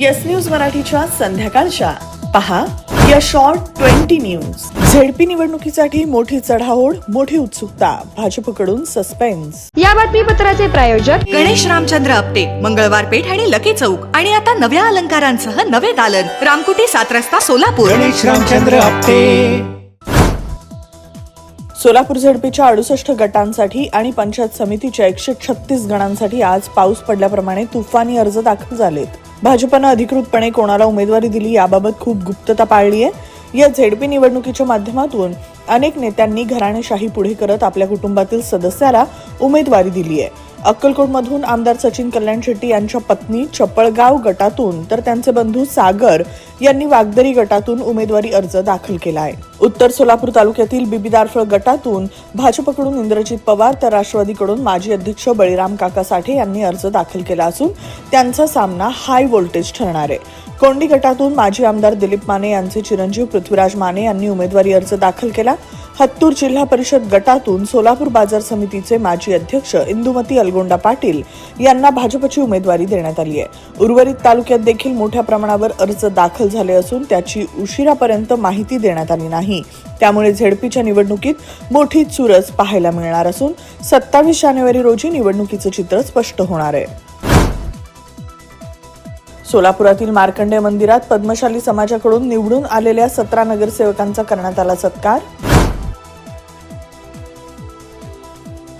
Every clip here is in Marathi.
येस न्यूज मराठीच्या संध्याकाळच्या पहा या शॉर्ट ट्वेंटी न्यूज झेडपी निवडणुकीसाठी मोठी चढाओढ मोठी उत्सुकता भाजपकडून सस्पेन्स या बातमीपत्राचे प्रायोजक गणेश रामचंद्र आपटे मंगळवार पेठ आणि लकी चौक आणि आता नव्या अलंकारांसह नवे दालन रामकुटी सात रस्ता सोलापूर गणेश रामचंद्र आपटे सोलापूर झडपीच्या अडुसष्ट गटांसाठी आणि पंचायत समितीच्या एकशे छत्तीस गणांसाठी आज पाऊस पडल्याप्रमाणे तुफानी अर्ज दाखल झालेत भाजपनं अधिकृतपणे कोणाला उमेदवारी दिली याबाबत खूप गुप्तता पाळली आहे या झेडपी निवडणुकीच्या माध्यमातून अनेक नेत्यांनी घराणेशाही पुढे करत आपल्या कुटुंबातील सदस्याला उमेदवारी दिली आहे अक्कलकोटमधून आमदार सचिन कल्याण शेट्टी यांच्या पत्नी चपळगाव गटातून तर त्यांचे बंधू सागर यांनी वागदरी गटातून उमेदवारी अर्ज दाखल केला आहे उत्तर सोलापूर तालुक्यातील बिबीदारफळ गटातून भाजपकडून इंद्रजित पवार तर राष्ट्रवादीकडून माजी अध्यक्ष बळीराम काका साठे यांनी अर्ज दाखल केला असून त्यांचा सामना हाय व्होल्टेज ठरणार आहे कोंडी गटातून माजी आमदार दिलीप माने यांचे चिरंजीव पृथ्वीराज माने यांनी उमेदवारी अर्ज दाखल केला हत्तूर जिल्हा परिषद गटातून सोलापूर बाजार समितीचे माजी अध्यक्ष इंदुमती अलगोंडा पाटील यांना भाजपची उमेदवारी देण्यात आली आहे उर्वरित तालुक्यात देखील मोठ्या प्रमाणावर अर्ज दाखल झाले असून त्याची उशिरापर्यंत माहिती देण्यात आली नाही त्यामुळे झेडपीच्या निवडणुकीत मोठी चुरस पाहायला मिळणार असून सत्तावीस जानेवारी रोजी निवडणुकीचं चित्र स्पष्ट होणार आहे सोलापुरातील मार्कंडे मंदिरात पद्मशाली समाजाकडून निवडून आलेल्या सतरा नगरसेवकांचा करण्यात आला सत्कार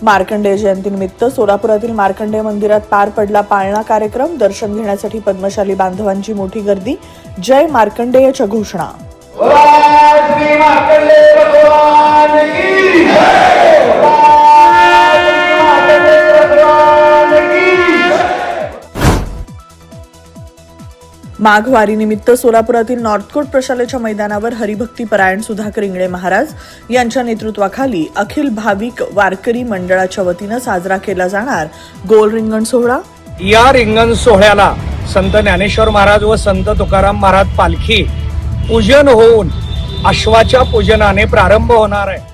मार्कंडेय जयंतीनिमित्त सोलापुरातील मार्कंडेय मंदिरात पार पडला पाळणा कार्यक्रम दर्शन घेण्यासाठी पद्मशाली बांधवांची मोठी गर्दी जय मार्कंडेयच्या घोषणा माघवारीनिमित्त सोलापुरातील नॉर्थकोट प्रशालेच्या मैदानावर हरिभक्ती परायण सुधाकर इंगळे महाराज यांच्या नेतृत्वाखाली अखिल भाविक वारकरी मंडळाच्या वतीनं साजरा केला जाणार गोल रिंगण सोहळा या रिंगण सोहळ्याला संत ज्ञानेश्वर महाराज व संत तुकाराम महाराज पालखी पूजन होऊन अश्वाच्या पूजनाने प्रारंभ होणार आहे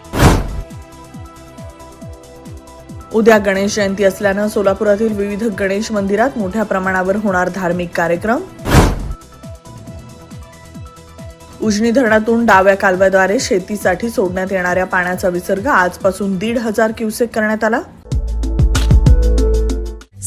उद्या गणेश जयंती असल्यानं सोलापुरातील विविध गणेश मंदिरात मोठ्या प्रमाणावर होणार धार्मिक कार्यक्रम उजनी धरणातून डाव्या कालव्याद्वारे शेतीसाठी सोडण्यात येणाऱ्या पाण्याचा विसर्ग आजपासून दीड हजार क्युसेक करण्यात आला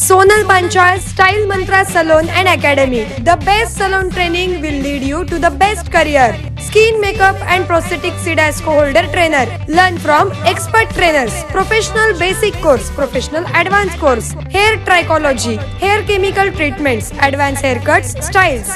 Sonal Panchal style mantra salon and academy the best salon training will lead you to the best career skin makeup and prosthetic CIDESCO holder trainer learn from expert trainers professional basic course professional advance course hair trichology hair chemical treatments advance hair cut styles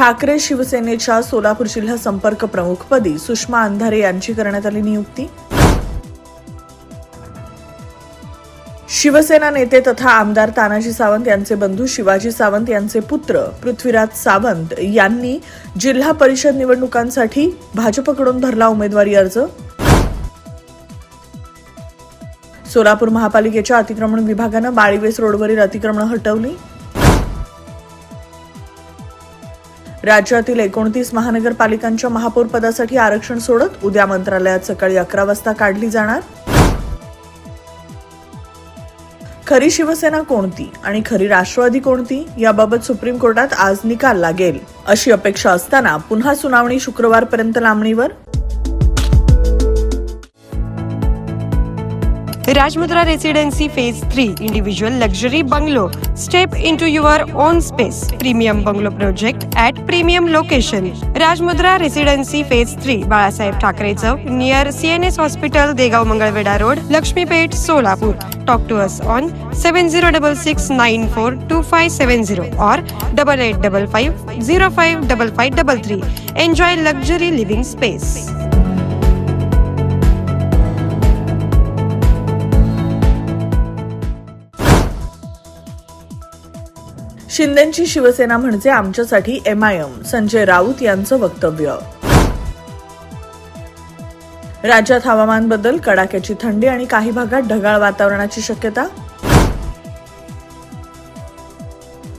Thackeray शिवसेनेच्या सोलापूर जिल्हा संपर्क प्रमुखपदी सुषमा अंधारे यांची करण्यात आली नियुक्ती शिवसेना नेते तथा आमदार तानाजी सावंत यांचे बंधू शिवाजी सावंत यांचे पुत्र पृथ्वीराज सावंत यांनी जिल्हा परिषद निवडणुकांसाठी भाजपकडून भरला उमेदवारी अर्ज सोलापूर महापालिकेच्या अतिक्रमण विभागानं बाळीवेस रोडवरील अतिक्रमण हटवली राज्यातील एकोणतीस महानगरपालिकांच्या महापौर पदासाठी आरक्षण सोडत उद्या मंत्रालयात सकाळी अकरा वाजता काढली जाणार खरी शिवसेना कोणती आणि खरी राष्ट्रवादी कोणती याबाबत सुप्रीम कोर्टात आज निकाल लागेल अशी अपेक्षा असताना पुन्हा सुनावणी शुक्रवारपर्यंत लांबणीवर Rajmundra Residency Phase 3 Individual Luxury Bungalow. Step into your own space. Premium Bungalow Project at Premium Location. Rajmundra Residency Phase 3, Balasaheb Thackeray Chowk, near CNS Hospital, Degaon Mangalveda Road, Lakshmipet, Solapur. Talk to us on 7066942570 or 8855055533. Enjoy luxury living space. शिंदेची Shiv Sena म्हणजे आमच्यासाठी एमआयएम संजय राऊत यांचं वक्तव्य राज्यात हवामान बदल कडाक्याची थंडी आणि काही भागात ढगाळ वातावरणाची शक्यता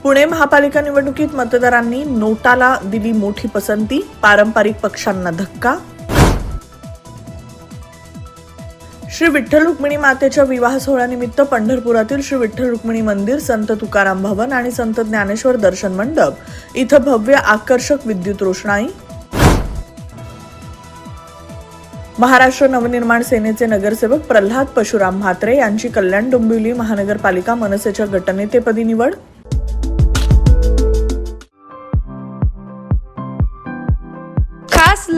पुणे महापालिका निवडणुकीत मतदारांनी नोटाला दिली मोठी पसंती पारंपरिक पक्षांना धक्का श्री विठ्ठल रुक्मिणी मातेच्या विवाह सोहळ्यानिमित्त पंढरपुरातील श्री विठ्ठल रुक्मिणी मंदिर संत तुकाराम भवन आणि संत ज्ञानेश्वर दर्शन मंडप इथं भव्य आकर्षक विद्युत रोषणाई महाराष्ट्र नवनिर्माण सेनेचे नगरसेवक प्रल्हाद पशुराम म्हात्रे यांची कल्याण डोंबिवली महानगरपालिका मनसेच्या गटनेतेपदी निवड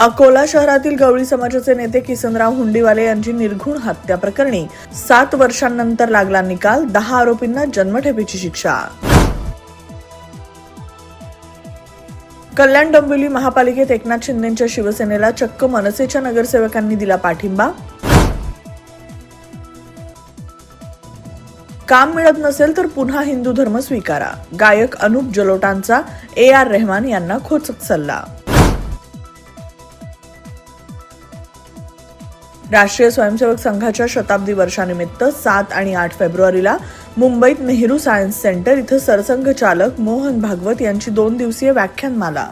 अकोला शहरातील गवळी समाजाचे नेते किसनराव हुंडीवाले यांची निर्घुण हत्या प्रकरणी सात वर्षांनंतर लागला निकाल दहा आरोपींना जन्मठेपेची शिक्षा कल्याण डोंबिवली महापालिकेत एकनाथ शिंदेच्या शिवसेनेला चक्क मनसेच्या नगरसेवकांनी दिला पाठिंबा काम मिळत नसेल तर पुन्हा हिंदू धर्म स्वीकारा गायक अनुप जलोटांचा ए आर रेहमान यांना खोचक सल्ला राष्ट्रीय स्वयंसेवक संघाच्या शताब्दी वर्षानिमित्त सात आणि आठ फेब्रुवारीला मुंबईत नेहरू सायन्स सेंटर इथं सरसंघचालक मोहन भागवत यांची दोन दिवसीय व्याख्यानमाला